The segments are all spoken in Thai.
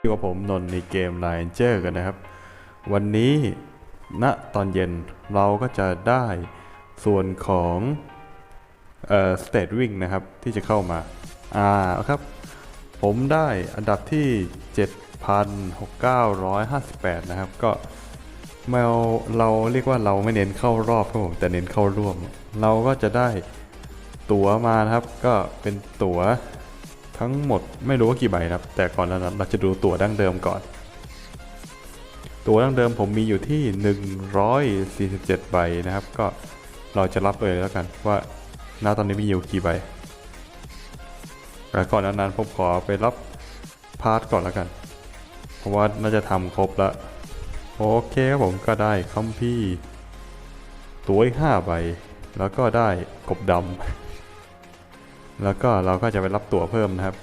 อยู่กับผมนนท์ในเกม l i n g e r กันนะครับ วันนี้ณตอนเย็นเราก็จะได้ส่วนของเอ่อ state wing นะครับ ที่จะเข้ามา อ่าครับ ผมได้อันดับที่ 7,958 นะครับ ก็แมวเราเรียกว่าเราไม่เน้นเข้ารอบครับผม แต่เน้นเข้าร่วม เราก็จะได้ตั๋วมานะครับ ก็เป็นตั๋ว ทั้งหมดไม่รู้ว่ากี่ใบนะครับ แต่ก่อนหนานั้นเราจะดูตั๋วดั้งเดิมก่อน ตั๋วดั้งเดิมผมมีอยู่ที่ 147 ใบนะครับ ก็เราจะรับเลยแล้วกันว่าณตอนนี้มีอยู่กี่ใบแต่ก่อนหนานั้นผมขอไปรับพาร์ทก่อนแล้วกัน เพราะว่าน่าจะทำครบล้วโอเคครับผมก็ได้คัมพี่ตั๋วอีก5ใบ แล้วก็ได้กบดำ แล้วก็เราก็จะไปรับตั๋วเพิ่มนะครับ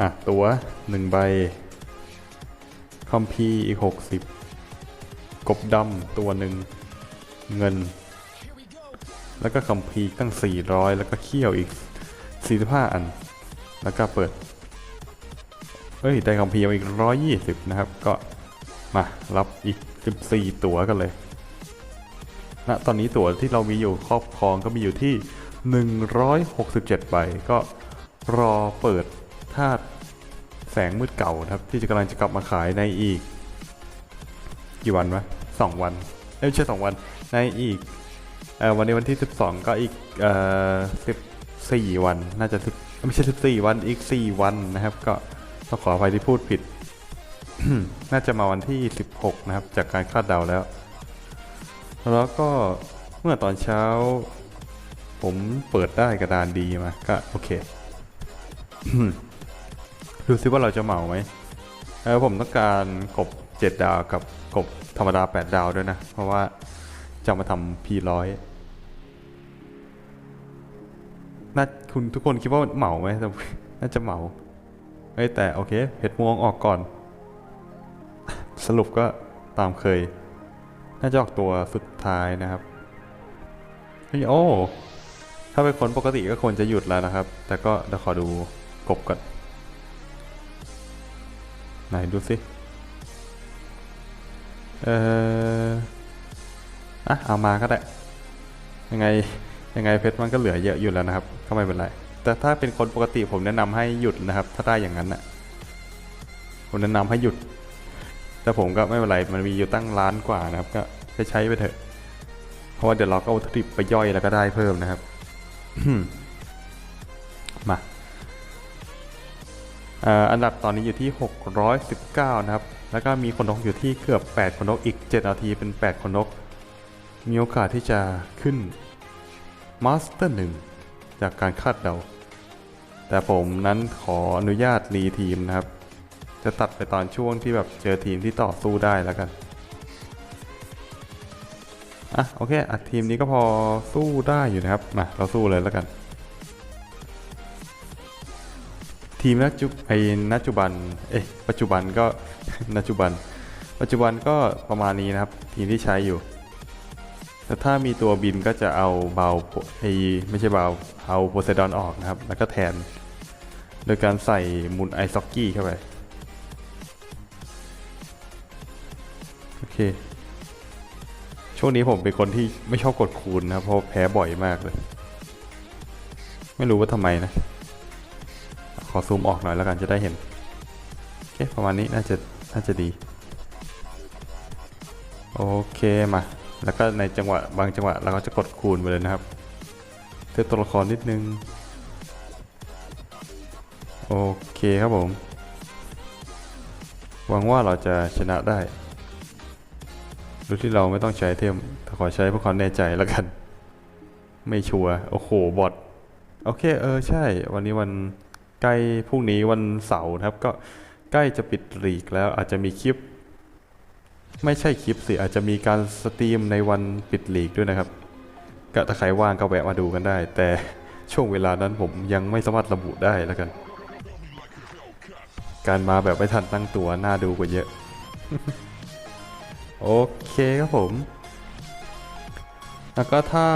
อะ ตั๋วหนึ่งใบ คอมพีอีก 60 กบดำตัวหนึ่ง เงิน แล้วก็คอมพีตั้ง 400 แล้วก็เขี้ยวอีก 45 อัน แล้วก็เปิด เอ้ย ได้คอมพีร์มาอีก 120 นะครับ ก็มารับอีก 14 ตั๋วกันเลยณตอนนี้ตั๋วที่เรามีอยู่ครอบครองก็มีอยู่ที่ 167 ใบ ก็รอเปิดธาตุแสงมืดเก่านะครับ ที่จะกำลังจะกลับมาขายในอีก กี่วันวะสองวัน ไม่ใช่สองวัน ในอีกออวันนี้วันที่ 12 ก็อีกเอ่อ14 วัน น่าจะ10ไม่ใช่14 วันอีก 4 วันนะครับ ก็ต้องขออภัยที่พูดผิด น่าจะมาวันที่ 16 นะครับ จากการคาดเดาแล้ว แล้วก็เมื่อตอนเช้า ผมเปิดได้กระดานดีมาก็โอเค ดูซิว่าเราจะเหมาไหมเออผมต้องการกบ 7 ดาวกับกบธรรมดา 8 ดาวด้วยนะ เพราะว่าจะมาทำพีร้อยน่าคุณทุกคนคิดว่าเหมาไหมน่าจะเหมาเอ้ยแต่โอเคเพชรม่วงออกก่อน สรุปก็ตามเคย น่าจะออกตัวสุดท้ายนะครับเฮ้ยโอ้ ถ้าเป็นคนปกติก็ควรจะหยุดแล้วนะครับ แต่ก็เดี๋ยวขอดูกบก่อนไหนดูสิเอออะเอามาก็ได้ยังไงยังไงเพชรมันก็เหลือเยอะอยู่แล้วนะครับก็ไม่เป็นไร แต่ถ้าเป็นคนปกติผมแนะนำให้หยุดนะครับ ถ้าได้อย่างนั้นน่ะผมแนะนำให้หยุด แต่ผมก็ไม่เป็นไรมันมีอยู่ตั้งล้านกว่านะครับ ก็ใช้ใช้ไปเถอะ เพราะว่าเดี๋ยวเราก็เอาวัตถุดิบไปย่อยแล้วก็ได้เพิ่มนะครับ มาอันดับตอนนี้อยู่ที่ 619 นะครับ แล้วก็มีคนนกอยู่ที่เกือบ 8 คนนกอีก 7 นาทีเป็น 8 คนนก มีโอกาสที่จะขึ้นมาสเตอร์หนึ่งจากการคาดเดา แต่ผมนั้นขออนุญาตรีทีมนะครับ จะตัดไปตอนช่วงที่แบบเจอทีมที่ต่อสู้ได้แล้วกัน อะโอเคอะทีมนี้ก็พอสู้ได้อยู่นะครับมาเราสู้เลยแล้วกัน ทีมนักจุไอ้นัจุบันเอ๊ะปัจจุบันก็นัจุบัน ปัจจุบันก็ประมาณนี้นะครับ ทีมที่ใช้อยู่แต่ถ้ามีตัวบินก็จะเอาเบาไอ้ไม่ใช่เบาเอาโพไซดอนออกนะครับ แล้วก็แทน โดยการใส่มุนไอซ็อกกี้เข้าไปโอเค ช่วงนี้ผมเป็นคนที่ไม่ชอบกดคูณนะเพราะแพ้บ่อยมากเลย ไม่รู้ว่าทำไมนะ ขอซูมออกหน่อยแล้วกันจะได้เห็นโอเคประมาณนี้น่าจะน่าจะดี โอเคมา แล้วก็ในจังหวะบางจังหวะเราก็จะกดคูณไปเลยนะครับเลือกตัวละครนิดนึง โอเคครับผมหวังว่าเราจะชนะได้ โดยที่เราไม่ต้องใช้เทมแต่ขอใช้เพื่อความแน่ใจแล้วกัน ไม่ชัวร์โอ้โหบอทโอเคเออใช่ วันนี้วันใกล้พรุ่งนี้วันเสาร์นะครับ ก็ใกล้จะปิดลีกแล้วอาจจะมีคลิป ไม่ใช่คลิปสิอาจจะมีการสตรีมในวันปิดลีกด้วยนะครับก็ถ้าใครว่างก็แวะมาดูกันได้ แต่ช่วงเวลานั้นผมยังไม่สามารถระบุได้แล้วกัน การมาแบบไม่ทันตั้งตัวน่าดูกว่าเยอะ โอเคครับผม แล้วก็ถ้า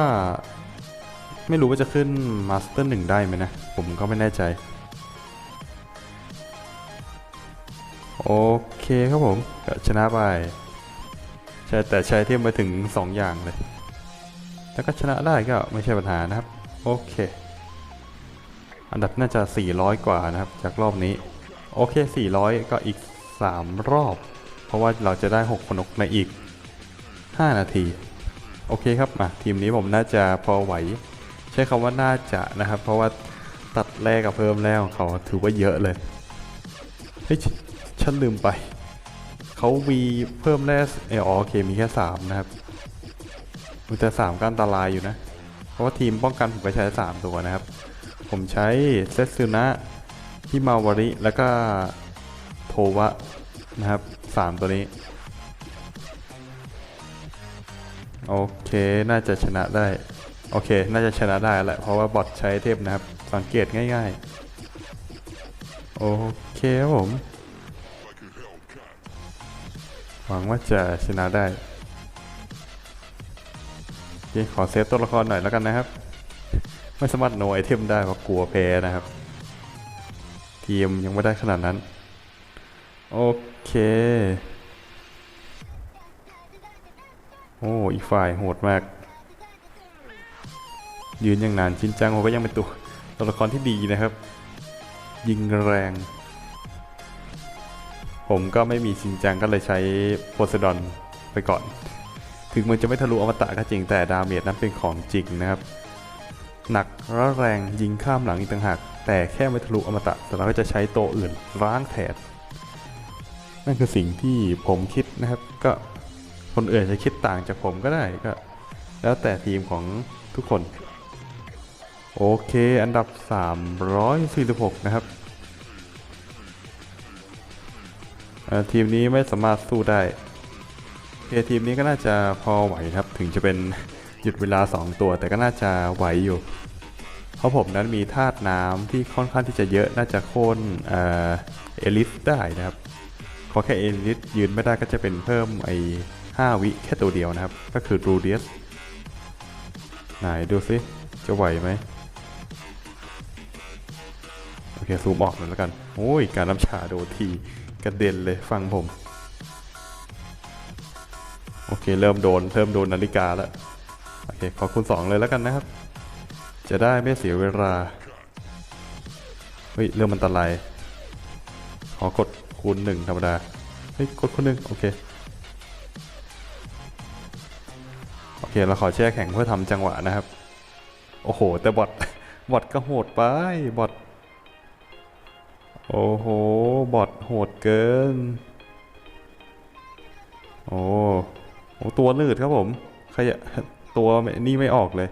ไม่รู้ว่าจะขึ้นมาสเตอร์หนึ่งได้ไหมนะ ผมก็ไม่แน่ใจ โอเคครับผมก็ชนะไป ใช่แต่ใช้เทียมไปถึง 2 อย่างเลย แล้วก็ชนะได้ก็ไม่ใช่ปัญหานะครับ โอเค อันดับน่าจะ 400 กว่านะครับ จากรอบนี้ โอเค 400 ก็อีก 3 รอบ ราะว่าเราจะได้6คนกในอีก 5 นาที โอเคครับมาทีมนี้ผมน่าจะพอไหว ใช้คำว่าน่าจะนะครับ เพราะว่าตัดแรกกับเพิ่มแรกของเขาถือว่าเยอะเลยเฮ้ยฉันลืมไป เขามีเพิ่มแร่เออโอเคมีแค่ 3 นะครับมีแต่3ก็อันตรายอยู่นะ เพราะว่าทีมป้องกันผมไปใช้ 3 ตัวนะครับ ผมใช้เซตซึนะฮิมาวาริ แล้วก็โทวะนะครับ 3ตัวนี้ โอเคน่าจะชนะได้ โอเค น่าจะชนะได้แหละ เพราะว่าบอทใช้เทพนะครับ สังเกตง่ายๆ โอเคครับผม หวังว่าจะชนะได้คขอเซฟตัวละครหน่อยแล้วกันนะครับ ไม่สามารถโนไอเทมได้เพราะกลัวแพ้นะครับ ทีมยังไม่ได้ขนาดนั้น โอเค โอ้ อีกฝ่ายโหดมาก ยืนอย่างนานชินจังผมก็ยังเป็นตัวตัวละครที่ดีนะครับ ยิงแรง ผมก็ไม่มีชินจังก็เลยใช้โพไซดอนไปก่อน ถึงมันจะไม่ทะลุอมตะก็จริงแต่ดาเมจนั้นเป็นของจริงนะครับ หนักและแรงยิงข้ามหลังอีกต่างหาก แต่แค่ไม่ทะลุอมตะแต่เราก็จะใช้ตัวอื่นร้างแทน นั่นคือสิ่งที่ผมคิดนะครับ ก็คนอื่นจะคิดต่างจากผมก็ได้ก็ แล้วแต่ทีมของทุกคน โอเค อันดับ 346 นะครับทีมนี้ไม่สามารถสู้ได้โอเคทีมนี้ก็น่าจะพอไหวครับ ถึงจะเป็นหยุดเวลา 2 ตัว แต่ก็น่าจะไหวอยู่ เพราะผมนั้นมีธาตุน้ำที่ค่อนข้างที่จะเยอะน่าจะโค่นเอเอลิสได้นะครับ ขอแค่เอลิสยืนไม่ได้ก็จะเป็นเพิ่มไอ้5วิแค่ตัวเดียวนะครับ ก็คือรูเดียสไหนดูสิจะไหวไหมโอเคซูมออกหน่อยแล้วกัน โอ้ย การน้ำชาโดทีกระเด็นเลยฟังผม โอเค เริ่มโดน เริ่มโดนนาฬิกาแล้ว โอเค ขอคูณ2เลยแล้วกันนะครับ จะได้ไม่เสียเวลา เฮ้ย เริ่มอันตราย ขอกด คูณ 1 ธรรมดา เฮ้ย กดคูณหนึ่งโอเค โอเค เราขอแช่แข็งเพื่อทำจังหวะนะครับ โอ้โห แต่บอทบอทก็โหดไป บอท โอ้โห บอทโหดเกิน โอ้โหตัวนืดครับผมขยะตัวนี่ไม่ออกเลย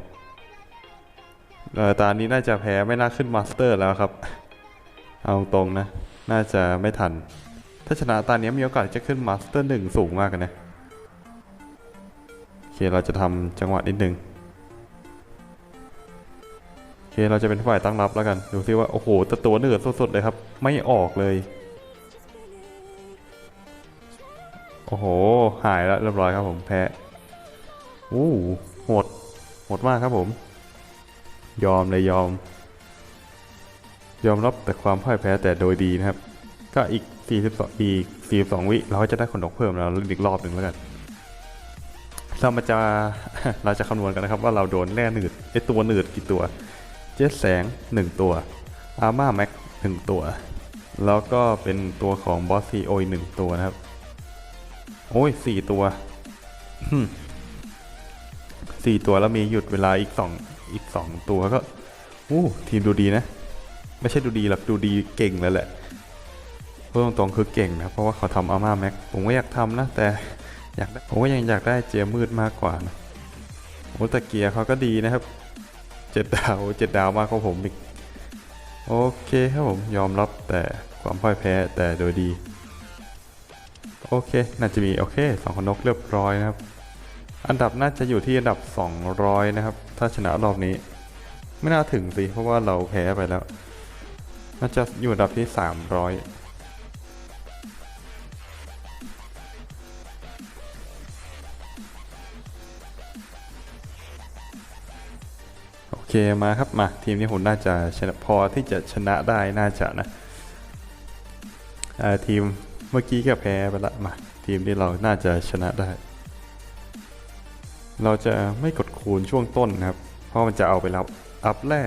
เออตานี้น่าจะแพ้ไม่น่าขึ้นมาสเตอร์แล้วครับ เอาตรงนะ น่าจะไม่ทัน ถ้าชนะตานี้มีโอกาสจะขึ้นมาสเตอร์หนึ่งสูงมากเลยนะโอเคเราจะทำจังหวะนิดนึงโอเคเราจะเป็นฝ่ายตั้งรับแล้วกัน ดูซิว่า โอ้โหตตัวเหนือสุดๆเลยครับ ไม่ออกเลย โอ้โห หายแล้วเรียบร้อยครับผมแพ้อู้โหดโหดมากครับผม ยอมเลยยอม ยอมรับแต่ความพ่ายแพ้แต่โดยดีนะครับ ก็อีก 42 อีก 42 วิเราก็จะได้ขนนกเพิ่มแล้วอีกรอบหนึ่งแล้วกัน เรามาจะเราจะคำนวณกันนะครับว่าเราโดนแร่หนืดไอตัวหนืดกี่ตัว เจ็ดแสง 1 ตัวอาร์มาแม็กหนึ่งตัว แล้วก็เป็นตัวของบอสซีโอหนึ่งตัวนะครับ โอ้ยสี่ตัวสี่ตัวแล้วมีหยุดเวลาอีกสองอีกสองตัวก็อู้ทีมดูดีนะ ไม่ใช่ดูดีหรอกดูดีเก่งแล้วแหละพูดตรงๆคือเก่งนะเพราะว่าเขาทำอาร์มาแม็กผมก็อยากทำนะแต่อยากผมก็ยังอยากได้เจียมืดมากกว่านะโอ้ต่เกียเขาก็ดีนะครับเจ็ดดาวเจ็ดดาวมากกว่าผมอีกโอเคครับผมยอมรับแต่ความพ่ายแพ้แต่โดยดี โอเค น่าจะมีโอเคสองคนนกเรียบร้อยนะครับ อันดับน่าจะอยู่ที่อันดับ 200 นะครับ ถ้าชนะรอบนี้ ไม่น่าถึงสิเพราะว่าเราแพ้ไปแล้ว น่าจะอยู่อันดับที่ 300โอเคมาครับมาทีมนี้ผมน่าจะชนะพอที่จะชนะได้น่าจะนะทีมเมื่อกี้ก็แพ้ไปละมาทีมที่เราน่าจะชนะได้ เราจะไม่กดคูณช่วงต้นครับ เพราะมันจะเอาไปรับอัพแร่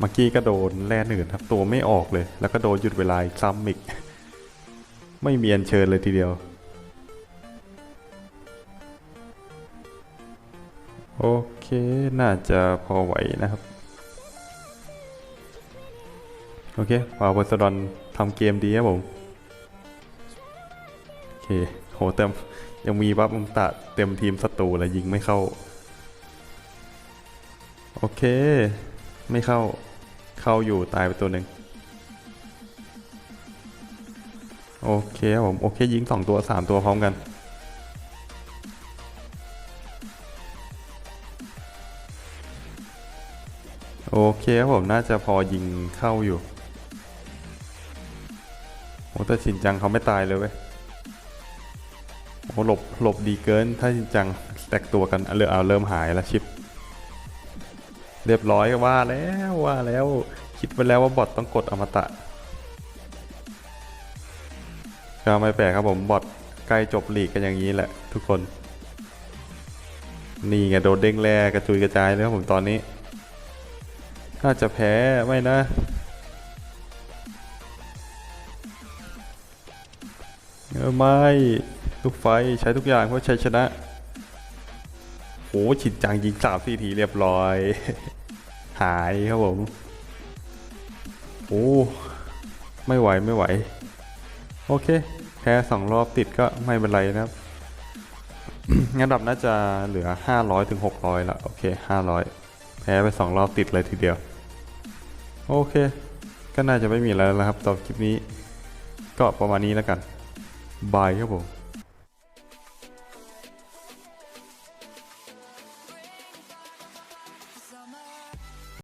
เมื่อกี้ก็โดนแร่หนึ่งครับตัวไม่ออกเลย แล้วก็โดนหยุดเวลาซ้ำอีก ไม่มีอันเชิญเลยทีเดียว โอเค น่าจะพอไหวนะครับ โอเคฟาวเวอร์สดอนทำเกมดีครับผม โอเค โหเต็มยังมีบัฟมุมตะเต็มทีมศัตรูแล้วยิงไม่เข้า โอเค ไม่เข้า เข้าอยู่ตายไปตัวหนึ่งโอเคครับผมโอเคยิงสองตัวสามตัวพร้อมกันโอเคครับผมน่าจะพอยิงเข้าอยู่โอ้แต่ชินจังเขาไม่ตายเลยเว้ยโอ้หลบหลบดีเกินถ้าชินจังแตกตัวกันเอาเริ่มเอาเริ่มหายแล้วชิป เรียบร้อยว่าแล้วว่าแล้วคิดไปแล้วว่าบอทต้องกดอมตะก็ไม่แปลกครับผมบอทใกล้จบหลีกกันอย่างนี้แหละ ทุกคน นี่ไงโดนเด้งแรกระจุยกระจายเลยครับผมตอนนี้น่าจะแพ้ไม่นะเออไม่ลูกไฟใช้ทุกอย่างเพื่อชัยชนะ โอ้ฉินจังยิงสามสี่ทีเรียบร้อย หายครับผม โอ้ไม่ไหวไม่ไหว โอเค แพ้สองรอบติดก็ไม่เป็นไรนะครับงั้นดับน่าจะเหลือ 500ถึง600ละโอเค 500 แพ้ไปสองรอบติดเลยทีเดียว โอเค ก็น่าจะไม่มีอะไรแล้วนะครับต่อคลิปนี้ ก็ประมาณนี้แล้วกัน บายครับผม